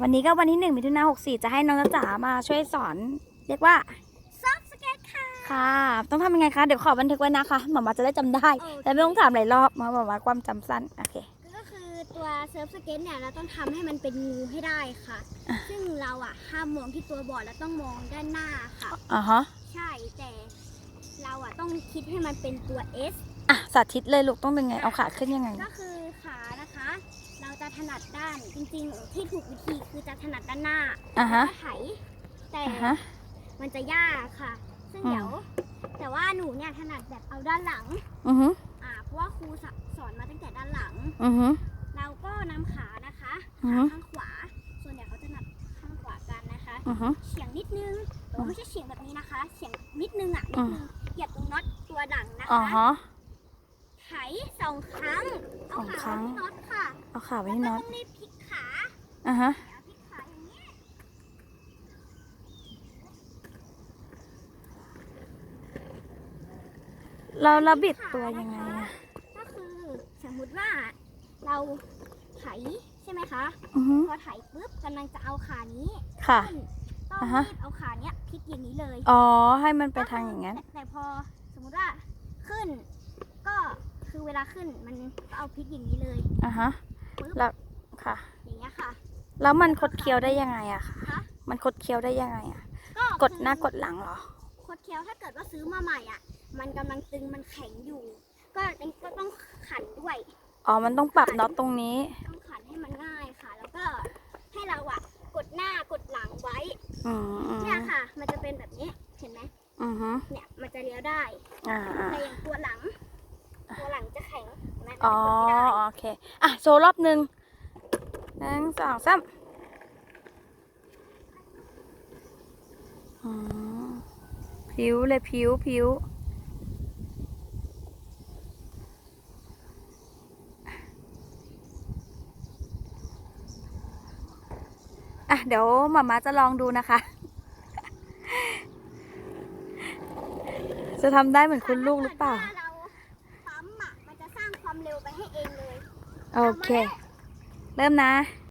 วันนี้ก็วันที่หนึ่งมิถุนาหกสี่จะให้น้องจ๊ะจ๋ามาช่วยสอน เรียกว่าซอฟสเก็ตค่ะ ค่ะ ต้องทำยังไงคะ เดี๋ยวขอบันทึกไว้นะคะหมามาจะได้จำได้ โอเค แต่ไม่ต้องถามหลายรอบมาบอกว่าความจำสั้น โอเค ก็คือตัวเซิร์ฟสเก็ตเนี่ยเราต้องทำให้มันเป็นงูให้ได้ค่ะ อะ ซึ่งเราอะห้ามมองที่ตัวบอร์ดแล้วต้องมองด้านหน้าค่ะ อ่าฮะ ใช่แต่เราอะต้องคิดให้มันเป็นตัว S อะ สาธิตเลยลูกต้องเป็นไง เอาขาขึ้นยังไง ก็คือขานะคะ เราจะถนัดด้านจริงๆ ที่ถูกวิธีคือจะถนัดด้านหน้าอ่าฮะแล้วก็ไถแต่อ่าฮะ มันจะยากค่ะ ซึ่งอืม เดี๋ยว แต่ว่าหนูเนี่ยถนัดแบบเอาด้านหลังอือฮึอ่าเพราะว่าครูสสอนมาตั้งแต่ด้านหลัง อือฮึ เราก็นำขานะคะอือขาฮึ ข้างขวา ส่วนใหญ่เขาจะหนัดข้างขวากันนะคะ อือฮึ เฉียงนิดนึงแต่ว่าไม่ใช่เฉียงแบบนี้นะคะ เฉียงนิดนึงอะนิอืดมนึงเหยียบตรงน็อตตัวดังนะอ๋อคะ ฮะ ไถสองครั้ง เอาสองขาครั้งไว้ที่น็อตค่ะ เอาขาไว้แล้วที่ก็น็อตต้องรีบพลิกขาอ่าฮะเอาพลิกขาอย่างนี้เราเราบิดตัวยังไงอะก็คือสมมุติว่าเราไถใช่ไหมคะ อือฮึ พอไถปุ๊บกำลังจะเอาขานี้ค่ะ ขึ้นต้องอ่าฮะ รีบเอาขาเนี้ยพลิกอย่างนี้เลย อ๋อ ให้มันไปทางอย่างนั้น แต่แต่พอสมมุติว่าขึ้น ก็คือเวลาขึ้นมันก็เอาพลิกอย่างนี้เลย อ่าฮะปึ๊บ แล้วค่ะ อย่างเงี้ยค่ะ แล้วมันคดเคี้ยวได้ยังไงอะคะคะมันคดเคี้ยวได้ยังไงอะก็กดหน้าคือกดหลังเหรอโคดเคี้ยวถ้าเกิดว่าซื้อมาใหม่อะ มันกำลังตึงมันแข็งอยู่ ก็ก็ต้องขันด้วย อ๋อ มันต้องปรับน็อตตรงนี้ ต้องขันให้มันง่ายค่ะ แล้วก็ให้เราอะ กดหน้ากดหลังไว้อืมอืมเนี่ยค่ะ มันจะเป็นแบบนี้ เห็นไหมอือฮึเนี่ย มันจะเลี้ยวได้อ่าอ่าแต่อย่างตัวหลัง ตัวหลังจะแข็งเห็นไหมมัน อ๋อโอเค อะโชว์รอบหนึ่งหนึ่งสองสามอืมผิวเลยผิวผิวอะ เดี๋ยวหมามาจะลองดูนะคะ จะทำได้เหมือนคุณลูกหรือเปล่า เร็วไปให้เองเลย โอเค เริ่มนะ